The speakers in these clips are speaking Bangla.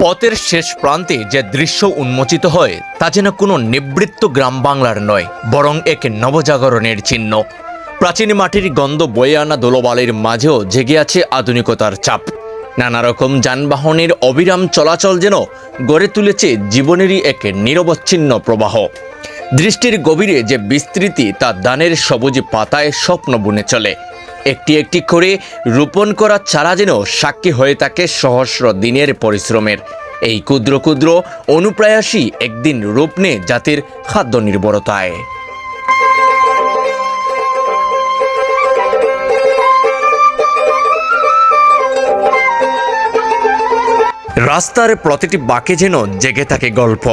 পথের শেষ প্রান্তে যে দৃশ্য উন্মোচিত হয়, তা যেন কোনো নিবৃত্ত গ্রাম বাংলার নয়, বরং এক নবজাগরণের চিহ্ন। প্রাচীন মাটির গন্ধ বয়ে আনা দোলবালের মাঝেও জেগে আছে আধুনিকতার চাপ। নানা রকম যানবাহনের অবিরাম চলাচল যেন গড়ে তুলেছে জীবনেরই এক নিরবচ্ছিন্ন প্রবাহ। দৃষ্টির গভীরে যে বিস্তৃতি, তা দানের সবুজ পাতায় স্বপ্ন বুনে চলে। একটি একটি করে রোপণ করা চারা যেন সাক্ষী হয়ে থাকে সহস্র দিনের পরিশ্রমের। এই ক্ষুদ্র ক্ষুদ্র অনুপ্রয়াসী একদিন রূপ নেয় জাতির খাদ্য নির্ভরতায় রাস্তার প্রতিটি বাঁকে যেন জেগে থাকে গল্প।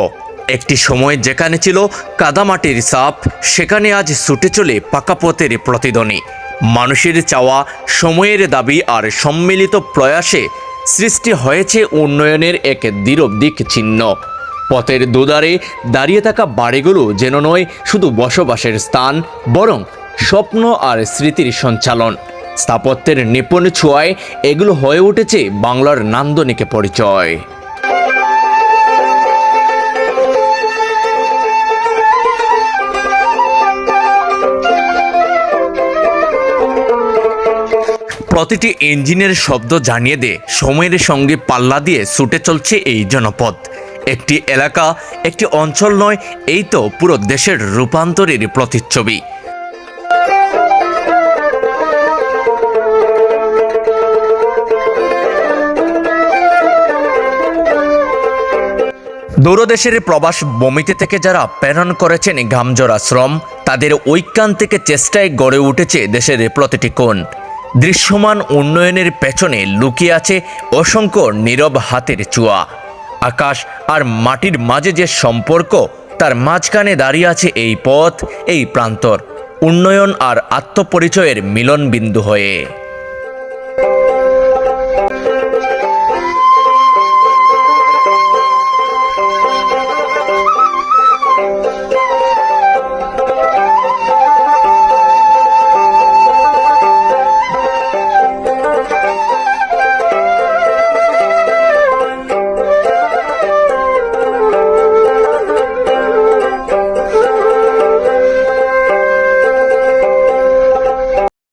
একটি সময় যেখানে ছিল কাদামাটির সাপ, সেখানে আজ ছুটে চলে পাকা পথের মানুষের চাওয়া, সময়ের দাবি আর সম্মিলিত প্রয়াসে সৃষ্টি হয়েছে উন্নয়নের এক দৃঢ় দিক চিহ্ন পথের দুধারে দাঁড়িয়ে থাকা বাড়িগুলো যেন নয়, শুধু বসবাসের স্থান, বরং স্বপ্ন আর স্মৃতির সঞ্চালন। স্থাপত্যের নিপুণ ছোঁয়ায় এগুলো হয়ে উঠেছে বাংলার নান্দনিক পরিচয়। প্রতিটি ইঞ্জিনের শব্দ জানিয়ে দে সময়ের সঙ্গে পাল্লা দিয়ে ছুটে চলছে এই জনপদ। একটি এলাকা, একটি অঞ্চল নয়, এই তো পুরো দেশের রূপান্তরের প্রতিচ্ছবি। দূরদেশের প্রবাস বমিতে থেকে যারা প্রেরণ করেছেন ঘামজরা শ্রম, তাদের ঐকান্তিক চেষ্টায় গড়ে উঠেছে দেশের প্রতিটি কোণ। দৃশ্যমান উন্নয়নের পেছনে লুকিয়ে আছে অসংখ্য নীরব হাতের চুয়া। আকাশ আর মাটির মাঝে যে সম্পর্ক, তার মাঝখানে দাঁড়িয়ে আছে এই পথ, এই প্রান্তর। উন্নয়ন আর আত্মপরিচয়ের মিলন বিন্দু হয়ে।